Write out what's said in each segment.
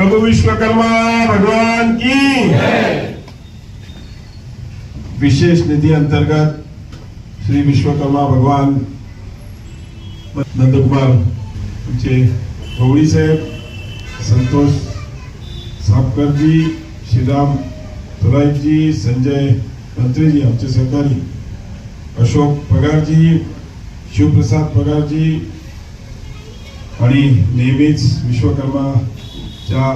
प्रभु विश्वकर्मा भगवान की विशेष निधी अंतर्गत श्री विश्वकर्मा भगवान नंदकुमार आमचे गवळी साहेब संतोष सापकरजी श्रीराम थोराईजी संजय मंत्रीजी आमचे सहकारी अशोक पगारजी शिवप्रसाद पगारजी आणि नेहमीच विश्वकर्मा या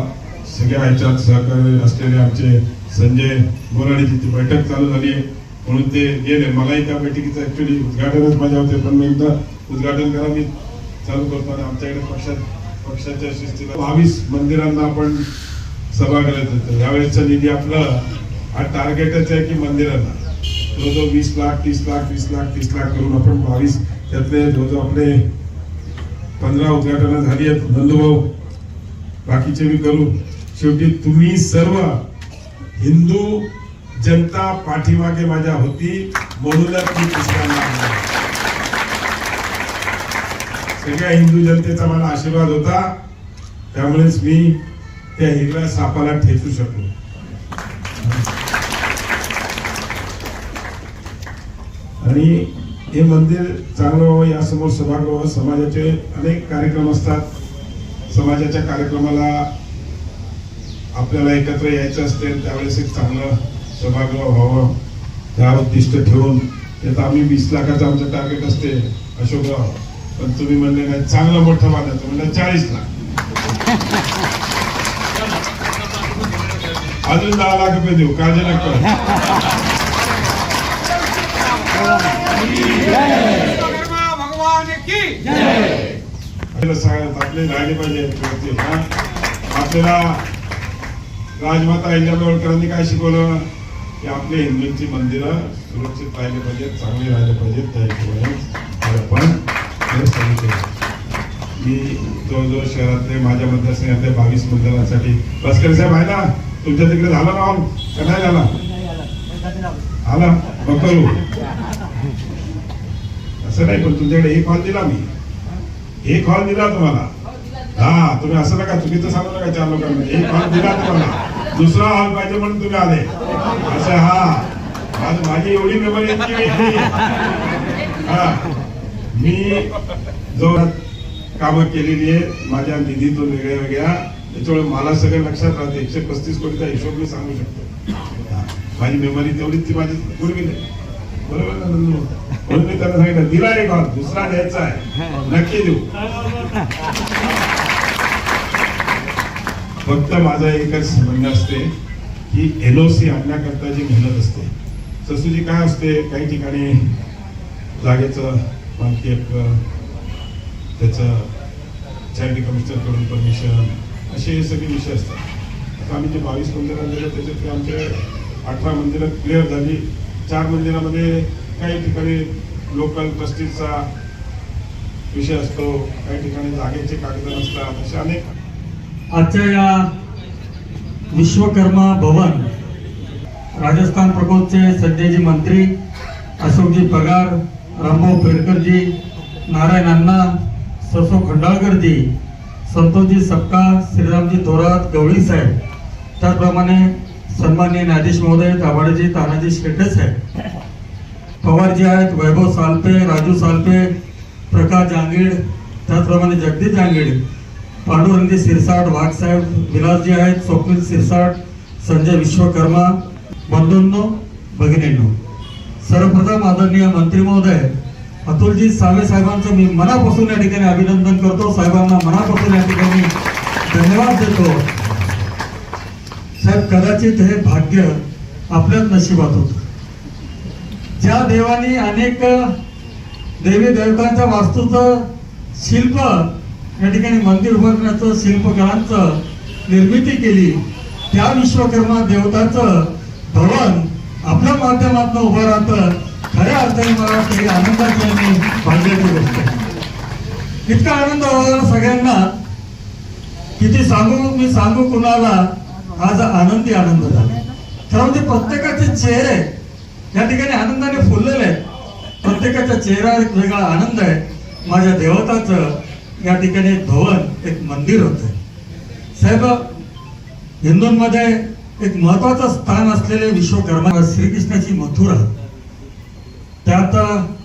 सगळ्या ह्याच्यात सहकार्य असलेले आमचे संजय बोराडीची ती बैठक चालू झाली आहे. म्हणून ते गेले. मलाही त्या बैठकीचं ऍक्च्युली उद्घाटनच माझ्या होते. पण मी एकदा उद्घाटन करा मी चालू करतो आणि आमच्याकडे पक्षात पक्षाच्या शिस्तीला बावीस मंदिरांना आपण सभा करत होतो. यावेळेसचा निधी आपला हा टार्गेटच आहे की मंदिरांना. जवळजवळ वीस लाख तीस लाख वीस लाख तीस लाख करून आपण बावीस त्यातले जवळजवळ आपले पंधरा उद्घाटनं झाली आहेत. नंदूभाऊ बाकीचे मी करू. शेवटी तुम्ही सर्व हिंदू जनता पाठीमागे माझ्या होती म्हणूनच मी पुस्तकांना सगळ्या हिंदू जनतेचा मला आशीर्वाद होता. त्यामुळेच मी त्या हिरव्या सापाला ठेचू शकलो. आणि हे मंदिर चांगलं व्हावं यासमोर सभागृह समाजाचे अनेक कार्यक्रम असतात. समाजाच्या कार्यक्रमाला आपल्याला एकत्र यायचं असते त्यावेळेस एक चांगलं सभागृह व्हावं. त्या उद्दिष्ट ठेवून त्यात आम्ही वीस लाखाचं आमचं टार्गेट असते अशोकराव पण तुम्ही म्हणले नाही चांगलं मोठं बांधायचं म्हणलं चाळीस लाख. अजून दहा लाख रुपये देऊ काळजी नका भगवान की आपले राहिले पाहिजे आपल्याला राजमाता अहिल्याबाई काय शिकवलं? की आपले हिंदूंची मंदिरं सुरक्षित राहिले पाहिजेत चांगले राहिले पाहिजेत त्या हिशोबाने. आपण हे मी जवळजवळ शहरातले माझ्या मतदारसंघातले बावीस मंदिरांसाठी बसकर साहेब आहे ना? तुमच्या तिकडे झाला ना हॉल का नाही झाला? आला मग करू. असं नाही पण तुमच्याकडे एक हॉल दिला मी. एक हॉल दिला तुम्हाला. हा तुम्ही असं नका चुकीचं सांगू नका चार लोकांना. एक हॉल दिला तुम्हाला. दुसरा हॉल पाहिजे म्हणून तुम्ही आले. असं हा. आज माझी एवढी मेमरी हा. मी जो कामं केलेली आहे माझ्या निधीतून वेगळ्या वेगळ्या त्याच्यामुळे मला सगळं लक्षात राहते. एकशे पस्तीस कोटीचा हिशोब मी सांगू शकतो. माझी मेमरी तेवढीच ती माझी पूर्वी नाही. बरोबर ना नंदू? म्हणून मी त्यांना सांगितलं दिला एक हॉल दुसरा द्यायचा आहे. नक्की देऊ. फक्त माझं एकच म्हणणं असते की एल ओ सी आणण्याकरता जी मेहनत असते ससूजी काय असते काही ठिकाणी जागेचं मालकी हक्क त्याचं चॅरिटी कमिशनरकडून परमिशन असे हे सगळे विषय असतात. आता आम्ही जे बावीस मंदिरात गेलो त्याच्यात त्याच्यातले आमचे अठरा मंदिरं क्लिअर झाली. चार मंदिरामध्ये काही ठिकाणी लोकल ट्रस्टीचा विषय असतो काही ठिकाणी जागेचे कागद नसतात असे अनेक. आजच्या या विश्वकर्मा भवन राजस्थान प्रकोपचे सध्याजी मंत्री अशोकजी पगार रामभाऊ पेडकरजी नारायण अण्णा ससो खंडाळकरजी संतोषजी सपकाळ श्रीरामजी थोरात गवळी साहेब. त्याचप्रमाणे सन्माननीय न्यायाधीश महोदय दाभाडेजी तानाजी शेटे साहेब. पवारजी आहेत वैभव सालपे राजू सालपे प्रकाश जांगीड त्याचप्रमाणे जगदीश जांगीड पांडुरंगी सिरसाट वाघसाहेब विलासजी आहेत स्वप्नील सिरसाट संजय विश्वकर्मा बंधूंनो भगिनींनो. सर्वप्रथम आदरणीय मंत्री महोदय अतुलजी सावे साहेबांचं मी मनापासून या ठिकाणी अभिनंदन करतो. साहेबांना मनापासून या ठिकाणी धन्यवाद देतो. साहेब कदाचित हे भाग्य आपल्याच नशिबात होतं. ज्या देवानी अनेक देवी देवतांच्या वास्तूचं शिल्प या ठिकाणी मंदिर उभारण्याचं शिल्पकलांचं निर्मिती केली त्या विश्वकर्मा देवताचं भवन आपल्या माध्यमातून उभं राहतं खऱ्या अर्थाने मला वाटतं आनंदाची आणि भाग्याची गोष्ट आहे. इतका आनंद होणार सगळ्यांना किती सांगू मी सांगू कुणाला आज आनंदी आनंद झाला. खरं म्हणजे प्रत्येकाचे चेहरे या ठिकाणी आनंदाने फुललेलं आहे. प्रत्येकाच्या चेहरा एक वेगळा आनंद आहे. माझ्या देवताचं या ठिकाणी एक भवन एक मंदिर होतं. साहेब हिंदूंमध्ये एक महत्वाचं स्थान असलेले विश्वकर्मा श्रीकृष्णाची मथुरा. त्यात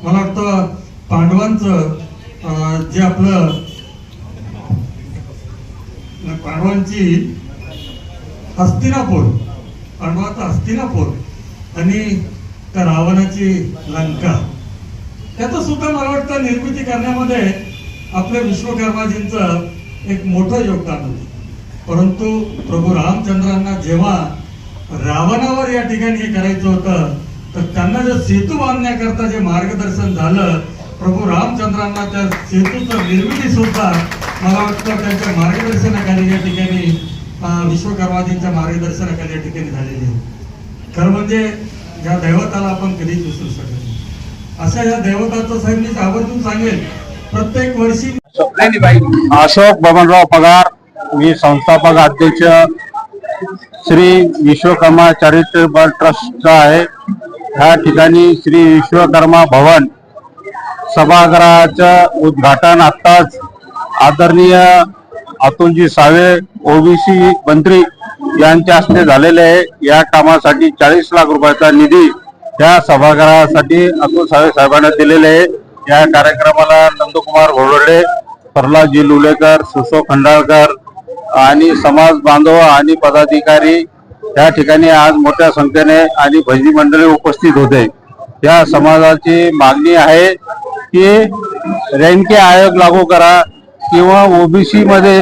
मला वाटतं पांडवांचं अं, जे आपलं पांडवांची हस्तिनापूर पांडवाचं हस्तिनापूर. आणि त्या रावणाची लंका. त्याचं सुद्धा मला वाटतं निर्मिती करण्यामध्ये आपल्या विश्वकर्माजींचं एक मोठं योगदान होतं. परंतु प्रभू रामचंद्रांना जेव्हा रावणावर या ठिकाणी हे करायचं होतं तर त्यांना जर सेतू बांधण्याकरता जे मार्गदर्शन झालं प्रभू रामचंद्रांना त्या सेतूचं निर्मिती सुद्धा मला वाटतं त्यांच्या मार्गदर्शनाखाली या ठिकाणी विश्वकर्माजींच्या मार्गदर्शनाखाली या ठिकाणी झालेली आहे खरं म्हणजे या दैवताला आपण कधीच विसरू शकत नाही. अशा या दैवताचं साहेब मी आवर्जून सांगेल प्रत्येक वर्षी अशोक बबनराव पगार मी संस्थापक अध्यक्ष श्री विश्वकर्मा चॅरिटेबल ट्रस्टचा आहे. ह्या ठिकाणी श्री विश्वकर्मा भवन सभागृहाचं उद्घाटन आत्ताच आदरणीय अतुलजी सावे ओबीसी मंत्री यांच्या हस्ते झालेले आहे. या कामासाठी चाळीस लाख रुपयाचा निधी त्या सभागृहासाठी अतुल सावे साहेबांना दिलेले आहे. या कार्यक्रमाला नंदकुमार घोडले प्रल्हादजी लुलेकर सुसो खंडाळकर आणि समाज बांधव आणि पदाधिकारी त्या ठिकाणी आज मोठ्या संख्येने आणि भजनी मंडळी उपस्थित होते. या समाजाची मागणी आहे की रेणके आयोग लागू करा किंवा ओबीसी मध्ये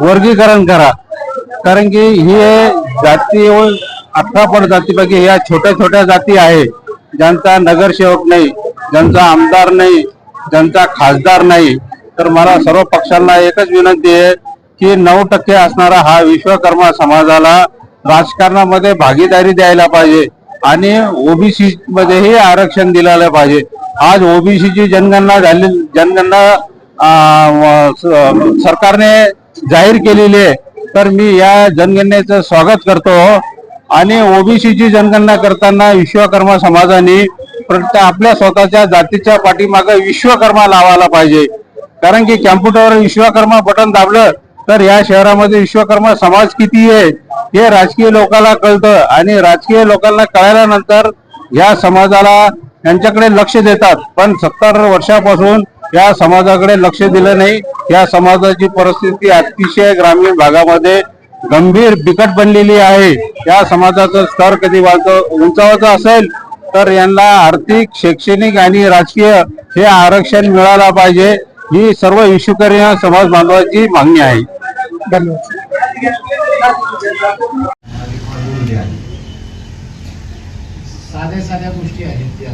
वर्गीकरण करा. कारण की हे जाती अठरा पड जातीपैकी ह्या छोट्या छोट्या जाती आहे. ज्यांचा नगरसेवक नाही ज्यांचा आमदार नाही ज्यांचा खासदार नाही तर मला सर्व पक्षांना एकच विनंती आहे की नऊ टक्के असणारा हा विश्वकर्मा समाजाला राजकारणामध्ये भागीदारी द्यायला पाहिजे आणि ओबीसी मध्येही आरक्षण दिलेलं पाहिजे. आज ओबीसीची जनगणना झाली जनगणना स- सरकारने जाहीर केलेली आहे. तर मी या जनगणनेचं स्वागत करतो आणि ओबीसीची जनगणना करताना विश्वकर्मा समाजाने आपल्या स्वतःच्या जातीच्या पाठीमागे विश्वकर्मा लावायला पाहिजे. कारण की कॅम्प्युटरवर विश्वकर्मा बटन दाबलं तर या शहरामध्ये विश्वकर्मा समाज किती आहे हे राजकीय लोकांना कळतं. आणि राजकीय लोकांना कळल्यानंतर या समाजाला यांच्याकडे लक्ष देतात. पण सत्तर वर्षापासून या समाजाकडे लक्ष दिलं नाही. या समाजाची परिस्थिती अतिशय ग्रामीण भागामध्ये गंभीर बिकट बनलेली आहे. या समाजाचं स्तर कधी वाढतं उंचावायचं असेल तर यांना आर्थिक शैक्षणिक आणि राजकीय हे आरक्षण मिळालं पाहिजे. ही सर्व विश्वकर्मा समाज बांधवाची मागणी आहे. साध्या साध्या गोष्टी आहेत त्या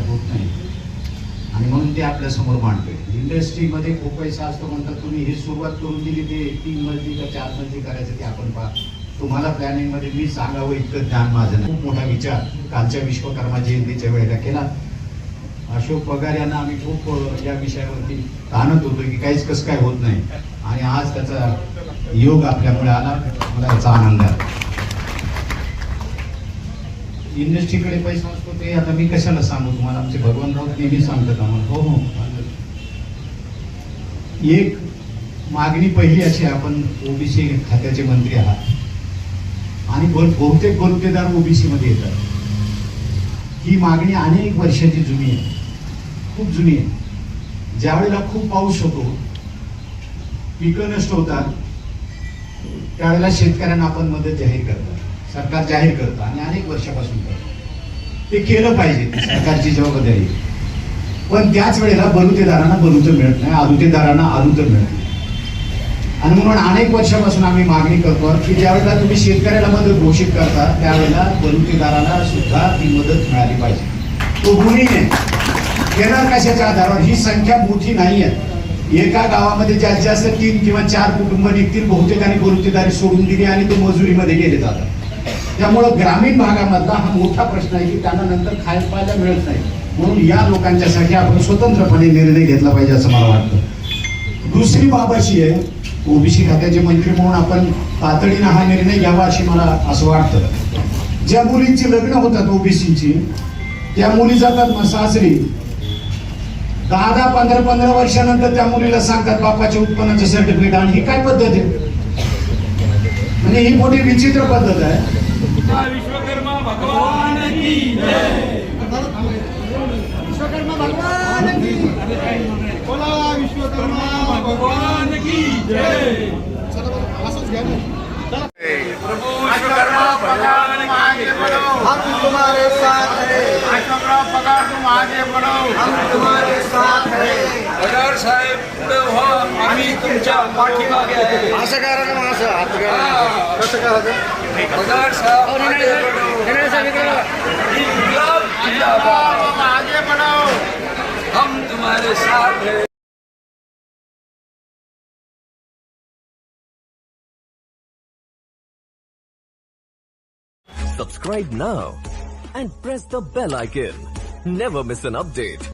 आणि म्हणून ते आपल्यासमोर मांडतोय. इंडस्ट्रीमध्ये खूप पैसा असतो म्हणतात तुम्ही ही सुरुवात करून दिली ते तीन मजली का चार मजली करायचं ते आपण पहा. तुम्हाला प्लॅनिंगमध्ये मी सांगावं इतकं ज्ञान माझं खूप मोठा विचार कालच्या विश्वकर्मा जयंतीच्या वेळेला केला. अशोक पगार यांना आम्ही खूप या विषयावरती ताणत होतो की काहीच कसं काय होत नाही. आणि आज त्याचा योग आपल्यामुळे आला. मला याचा आनंद आहे. इंडस्ट्रीकडे पैसा असतो ते आता मी कशाला सांगू तुम्हाला? आमचे भगवान राऊत नेहमी सांगतात आम्हाला. हो हो. एक मागणी पहिली अशी आपण ओबीसी खात्याचे मंत्री आहात. आणि बहुतेक गुंतेदार ओबीसी मध्ये येतात. ही मागणी अनेक वर्षाची जुनी आहे. खूप जुनी आहे. ज्यावेळेला खूप पाऊस होतो पिकं नष्ट होतात त्यावेळेला शेतकऱ्यांना आपण मदत जाहीर करतात. सरकार जाहीर करतं आणि अनेक वर्षापासून करतं. ते केलं पाहिजे सरकारची जबाबदारी. पण त्याच वेळेला बलुतेदारांना बलुतं मिळत नाही आलुतेदारांना आलुतं मिळत नाही. आणि म्हणून अनेक वर्षापासून आम्ही मागणी करतो की ज्यावेळेला तुम्ही शेतकऱ्याला मदत घोषित करता त्यावेळेला बलुतेदाराला सुद्धा ती मदत मिळाली पाहिजे. तो गुन्हे येणार कशाच्या आधारावर? ही संख्या मोठी नाही आहे. एका गावामध्ये जास्तीत जास्त तीन किंवा चार कुटुंब निघतील बहुतेकांनी बलुतेदारी सोडून दिली आणि तो मजुरीमध्ये गेले जातात. त्यामुळं ग्रामीण भागामधला हा मोठा प्रश्न आहे की त्यांना नंतर खायला पाहायला मिळत नाही. म्हणून या लोकांच्यासाठी आपण स्वतंत्रपणे निर्णय घेतला पाहिजे असं मला वाटतं. दुसरी बाब अशी आहे ओबीसी खात्याचे मंत्री म्हणून आपण तातडीनं हा निर्णय घ्यावा अशी मला असं वाटतं. ज्या मुलींची लग्न होतात ओबीसीची त्या मुली जातात मग सासरी. दहा दहा पंधरा पंधरा वर्षानंतर त्या मुलीला सांगतात बापाच्या उत्पन्नाचे सर्टिफिकेट आणि. ही काय पद्धत आहे? आणि ही मोठी विचित्र पद्धत आहे. विश्वकर्मा भगवान की बोला विश्वकर्मा भगवान की जय। असंच घ्या प्रभु विश्वकर्मा भगवान की हम तुम्हारे साथ हैं। विश्वकर्मा भगवान तुम आगे बढ़ो। हम तुम्हारे साथ हैं। पगार साहेब पुढे व्हा आम्ही तुमच्या पाठीमागे आहे असं करा ना असं हात करा कसं करायचं पगार साहेब आगे बढ़ो इन्कलाब जिंदाबाद आगे बढ़ो हम तुम्हारे साथ हैं Subscribe now and press the bell icon. Never miss an update.